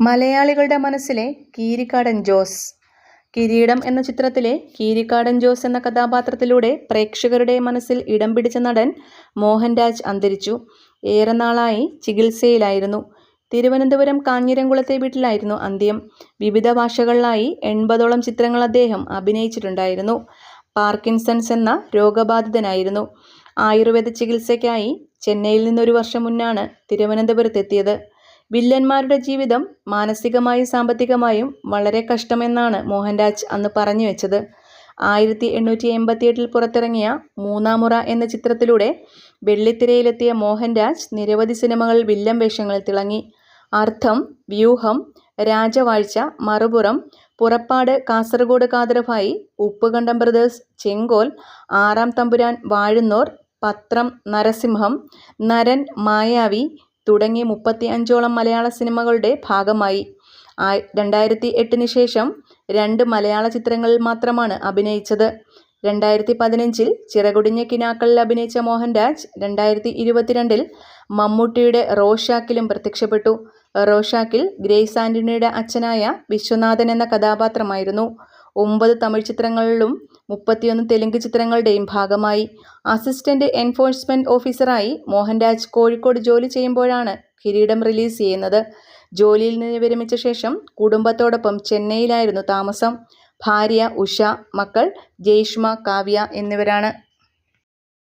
മലയാളികളുടെ മനസ്സിലെ കീരിക്കാടൻ ജോസ്. കിരീടം എന്ന ചിത്രത്തിലെ കീരിക്കാടൻ ജോസ് എന്ന കഥാപാത്രത്തിലൂടെ പ്രേക്ഷകരുടെ മനസ്സിൽ ഇടം പിടിച്ച നടൻ മോഹൻരാജ് അന്തരിച്ചു. ഏറെ നാളായി ചികിത്സയിലായിരുന്നു. തിരുവനന്തപുരം കാഞ്ഞിരംകുളത്തെ വീട്ടിലായിരുന്നു അന്ത്യം. വിവിധ ഭാഷകളിലായി എൺപതോളം ചിത്രങ്ങൾ അദ്ദേഹം അഭിനയിച്ചിട്ടുണ്ടായിരുന്നു. പാർക്കിൻസൺസ് എന്ന രോഗബാധിതനായിരുന്നു. ആയുർവേദ ചികിത്സയ്ക്കായി ചെന്നൈയിൽ നിന്നൊരു വർഷം മുന്നാണ് തിരുവനന്തപുരത്തെത്തിയത്. വില്ലന്മാരുടെ ജീവിതം മാനസികമായും സാമ്പത്തികമായും വളരെ കഷ്ടമെന്നാണ് മോഹൻരാജ് അന്ന് പറഞ്ഞു വെച്ചത്. ആയിരത്തി എണ്ണൂറ്റി എൺപത്തിയെട്ടിൽ പുറത്തിറങ്ങിയ മൂന്നാമുറ എന്ന ചിത്രത്തിലൂടെ വെള്ളിത്തിരയിലെത്തിയ മോഹൻരാജ് നിരവധി സിനിമകൾ വില്ലൻ വേഷങ്ങളിൽ തിളങ്ങി. അർത്ഥം വ്യൂഹം രാജവാഴ്ച മറുപുറം പുറപ്പാട് കാസർഗോഡ് കാതർഭായി ഉപ്പുകണ്ടം ബ്രദേഴ്സ് ചെങ്കോൽ ആറാം തമ്പുരാൻ വാഴുന്നോർ പത്രം നരസിംഹം നരൻ മായാവി തുടങ്ങി മുപ്പത്തി അഞ്ചോളം മലയാള സിനിമകളുടെ ഭാഗമായി. രണ്ടായിരത്തി എട്ടിന് ശേഷം രണ്ട് മലയാള ചിത്രങ്ങളിൽ മാത്രമാണ് അഭിനയിച്ചത്. രണ്ടായിരത്തി പതിനഞ്ചിൽ ചിറകുടിഞ്ഞ കിനാക്കളിൽ അഭിനയിച്ച മോഹൻരാജ് രണ്ടായിരത്തി ഇരുപത്തിരണ്ടിൽ മമ്മൂട്ടിയുടെ റോഷാക്കിലും പ്രത്യക്ഷപ്പെട്ടു. റോഷാക്കിൽ ഗ്രേസ് ആന്റണിയുടെ അച്ഛനായ വിശ്വനാഥൻ എന്ന കഥാപാത്രമായിരുന്നു. ഒമ്പത് തമിഴ് ചിത്രങ്ങളിലും മുപ്പത്തിയൊന്ന് തെലുങ്ക് ചിത്രങ്ങളുടെയും ഭാഗമായി. അസിസ്റ്റന്റ് എൻഫോഴ്സ്മെന്റ് ഓഫീസറായി മോഹൻരാജ് കോഴിക്കോട് ജോലി ചെയ്യുമ്പോഴാണ് കിരീടം റിലീസ് ചെയ്യുന്നത്. ജോലിയിൽ നിന്ന് വിരമിച്ച ശേഷം കുടുംബത്തോടൊപ്പം ചെന്നൈയിലായിരുന്നു താമസം. ഭാര്യ ഉഷ മക്കൾ ജയ്ഷ്മ കാവ്യ എന്നിവരാണ്.